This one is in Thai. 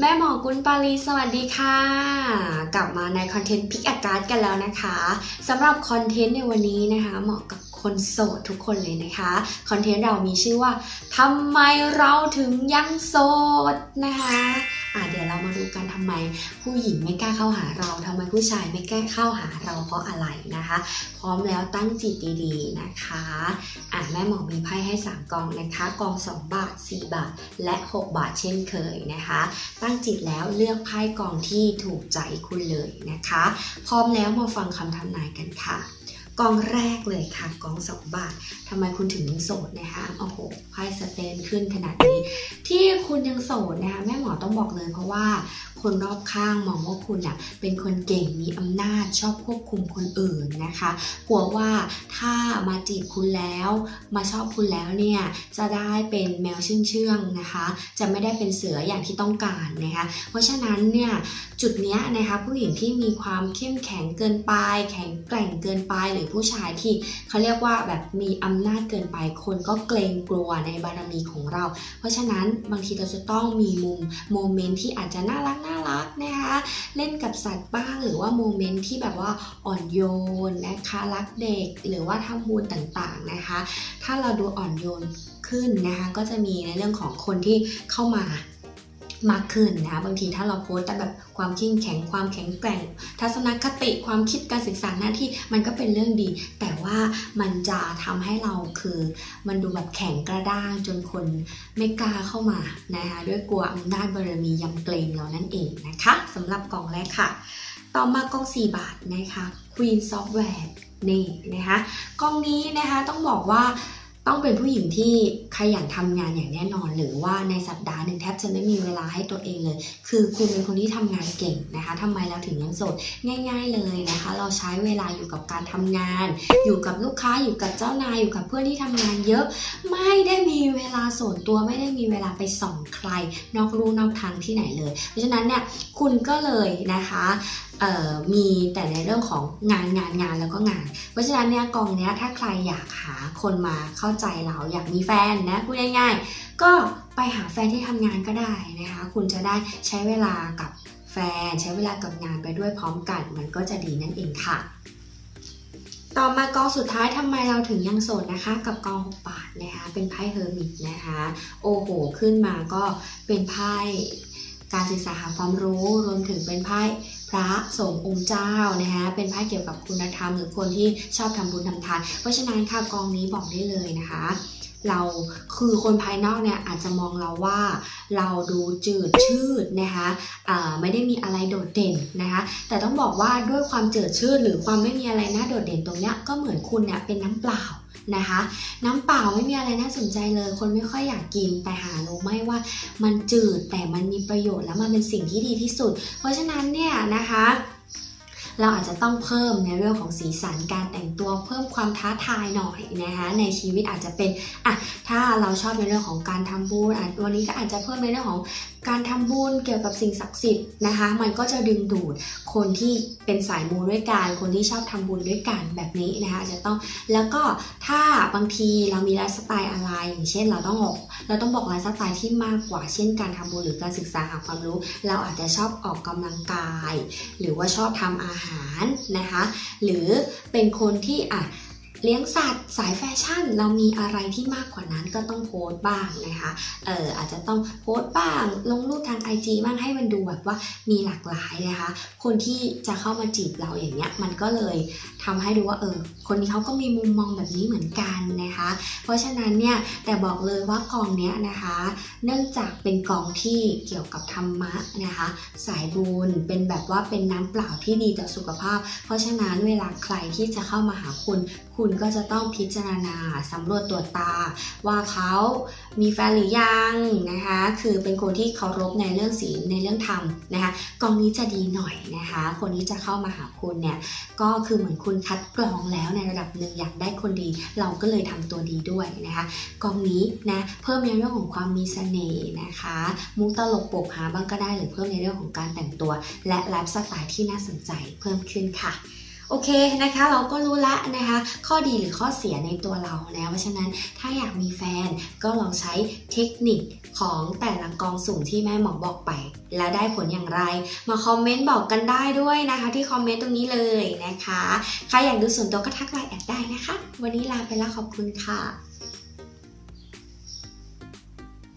แม่หมอกุลปาลีสวัสดีค่ะ กลับมาในคอนเทนต์พิกอาการ์ดกันแล้วนะคะสำหรับคอนเทนต์ในวันนี้นะคะ เหมาะกับ คนโสดทุกคนเลยนะคะคอนเทนต์เรามีชื่อว่าทำไมเราถึงยังโสดนะคะอะเดี๋ยวเรามาดูกันทำไมผู้หญิงไม่กล้าเข้าหาเราทำไมผู้ชายไม่กล้าเข้าหาเราเพราะอะไรนะคะ พร้อมแล้วตั้งจิตดีๆนะคะอะแม่หมอมีไพ่ให้ 3กองนะคะกอง 2 บาท 4 บาท และ 6 บาทเช่นเคยนะคะ ตั้งจิตแล้วเลือกไพ่กองที่ถูกใจคุณเลยนะคะ พร้อมแล้วมาฟังคำทำนายกันค่ะ กองแรกเลยค่ะกองสองบาททำไมคุณถึงยังโสดนะคะโอ้โหไพ่สเตนขึ้นขนาดนี้ ที่คุณยังโสดนะคะแม่หมอต้องบอกเลยเพราะว่า คนรอบข้างมองว่าคุณอะเป็นคนเก่งมีอำนาจชอบควบคุมคนอื่นนะคะกลัวว่าถ้ามาจีบคุณแล้ว มาชอบคุณแล้วเนี่ยจะได้เป็นแมวเชื่องๆนะคะ จะไม่ได้เป็นเสืออย่างที่ต้องการนะคะเพราะฉะนั้นเนี่ยจุดเนี้ยนะคะผู้หญิงที่มีความเข้มแข็งเกินไป แข็งแกร่งเกินไปหรือผู้ชายที่เขาเรียกว่าแบบมีอำนาจเกินไปคนก็เกรงกลัวในบารมีของเรา เพราะฉะนั้นบางทีเราจะต้องมีมุมโมเมนต์ที่อาจจะน่ารักน่า รักนะคะ เล่นกับสัตว์บ้างหรือว่าโมเมนต์ที่แบบว่าอ่อนโยนนะคะรักเด็กหรือว่าทำบุญต่างๆนะคะ ถ้าเราดูอ่อนโยนขึ้นนะคะก็จะมีในเรื่องของคนที่เข้ามา มากขึ้นนะคะบางทีถ้าเราโพสต์แต่แบบความเข้มแข็งความแข็งแกร่ง ทัศนคติความคิดการศึกษาหน้าที่มันก็เป็นเรื่องดี แต่ว่ามันจะทำให้เราคือ มันดูแบบแข็งกระด้างจนคนไม่กล้าเข้ามานะคะด้วยกลัวอำนาจบารมียำเกรงเรานั่นเองนะคะสำหรับกล่องแรกค่ะ ต่อมากล่อง 4 บาทนะคะ Queen Software นี่นะคะกล่องนี้นะคะต้องบอกว่า ต้องเป็นผู้หญิงที่ขยันทำงานอย่างแน่นอน หรือว่าในสัปดาห์หนึ่งแทบจะไม่มีเวลาให้ตัวเองเลย คือคุณเป็นคนที่ทำงานเก่งนะคะทำไมเราถึงยังโสดง่าย ๆเลยนะคะ เราใช้เวลาอยู่กับการทำงาน อยู่กับลูกค้าอยู่กับเจ้านายอยู่กับเพื่อนที่ทำงานเยอะ ไม่ได้มีเวลาส่วนตัวไม่ได้มีเวลาไปส่องใคร นอกรูนอกทางที่ไหนเลย เพราะฉะนั้นเนี่ยคุณก็เลยนะคะ มีแต่ในเรื่องของงานงานงานแล้วก็งาน เพราะฉะนั้นเนี่ยกองเนี้ยถ้าใครอยากหาคนมาเข้าใจเราอยากมีแฟนนะพูดง่ายๆ ก็ไปหาแฟนที่ทำงานก็ได้นะคะคุณจะได้ใช้เวลากับแฟน ใช้เวลากับงานไปด้วยพร้อมกัน มันก็จะดีนั่นเองค่ะ ต่อมากองสุดท้ายทำไมเราถึงยังโสดนะคะ กับกองหกบาทนะคะเป็นไพ่เฮอร์มิตนะคะโอ้โหขึ้นมาก็เป็นไพ่การศึกษาหาความรู้รวมถึงเป็นไพ่ พระสงฆ์องค์เจ้านะคะเป็นไพ่เกี่ยวกับคุณธรรม หรือคนที่ชอบทำบุญทำทาน เพราะฉะนั้นค่ะกองนี้บอกได้เลยนะคะ เราคือคนภายนอกเนี่ยอาจจะมองเราว่าเราดูจืดชืดนะคะอ่าไม่ได้มีอะไรโดดเด่นนะคะ แต่ต้องบอกว่าด้วยความเจิดชืดหรือความไม่มีอะไรน่าโดดเด่นตรงเนี้ยก็เหมือนคุณเนี่ยเป็นน้ำเปล่านะคะ น้ำเปล่าไม่มีอะไรน่าสนใจเลย คนไม่ค่อยอยากกินแต่หารู้ไหมว่ามันจืดแต่มันมีประโยชน์แล้วมันเป็นสิ่งที่ดีที่สุด เพราะฉะนั้นเนี่ยนะคะ เราอาจจะต้องเพิ่มในเรื่องของสีสันการแต่งตัวเพิ่มความท้าทายหน่อยนะคะในชีวิตอาจจะเป็นอะถ้าเราชอบในเรื่องของการทำบุญอะวันนี้ก็อาจจะเพิ่มในเรื่องของ การทำบุญเกี่ยวกับสิ่งศักดิ์สิทธิ์นะคะ มันก็จะดึงดูดคนที่เป็นสายมูด้วยกัน คนที่ชอบทำบุญด้วยกันแบบนี้นะคะจะต้องแล้วก็ถ้าบางทีเรามีไลฟ์สไตล์อะไรอย่างเช่น เราต้องบอกเราต้องบอกไลฟ์สไตล์ที่มากกว่า เช่น การทำบุญหรือการศึกษาหาความรู้ เราอาจจะชอบออกกำลังกาย หรือว่าชอบทำอาหารนะคะ หรือเป็นคนที่อะ เลี้ยงสัตว์สายแฟชั่น เรามีอะไรที่มากกว่านั้นก็ต้องโพสต์บ้างนะคะเอออาจจะต้องโพสต์บ้าง ลงรูปทาง IG บ้างให้มันดูแบบว่ามีหลากหลายนะคะ คนที่จะเข้ามาจีบเราอย่างเงี้ยมันก็เลยทำให้ดูว่าเออคนนี้เขาก็มีมุมมองแบบนี้เหมือนกันนะคะ เพราะฉะนั้นเนี่ยแต่บอกเลยว่ากองเนี้ยนะคะ เนื่องจากเป็นกองที่เกี่ยวกับธรรมะนะคะ สายบุญเป็นแบบว่าเป็นน้ำเปล่าที่ดีต่อสุขภาพ เพราะฉะนั้นเวลาใครที่จะเข้ามาหาคุณคุณก็จะต้องพิจารณาสำรวจตรวจตา ว่าเขามีแฟนหรือยังนะคะ คือเป็นคนที่เคารพในเรื่องศีลในเรื่องธรรมนะคะกองนี้จะดีหน่อยนะคะ คนที่จะเข้ามาหาคุณเนี่ยก็คือเหมือนคุณคัดกรองแล้วในระดับหนึ่งอยากได้คนดี เราก็เลยทำตัวดีด้วยนะคะกองนี้นะเพิ่มในเรื่องของความมีเสน่ห์นะคะมุกตลกปกหาบ้างก็ได้หรือเพิ่มในเรื่องของการแต่งตัว และไลฟ์สไตล์ที่น่าสนใจเพิ่มขึ้นค่ะ โอเคนะคะเราก็รู้ละนะคะข้อดีหรือข้อเสียในตัวเราแล้วเพราะฉะนั้นถ้าอยากมีแฟนก็ลองใช้เทคนิคของแต่ละกองสุ่มที่แม่หมอบอกไป แล้วได้ผลอย่างไร มาคอมเมนต์บอกกันได้ด้วยนะคะ ที่คอมเมนต์ตรงนี้เลยนะคะ ใครอยากดูส่วนตัวก็ทักไลน์แอดได้นะคะ วันนี้ลาไปแล้วขอบคุณค่ะ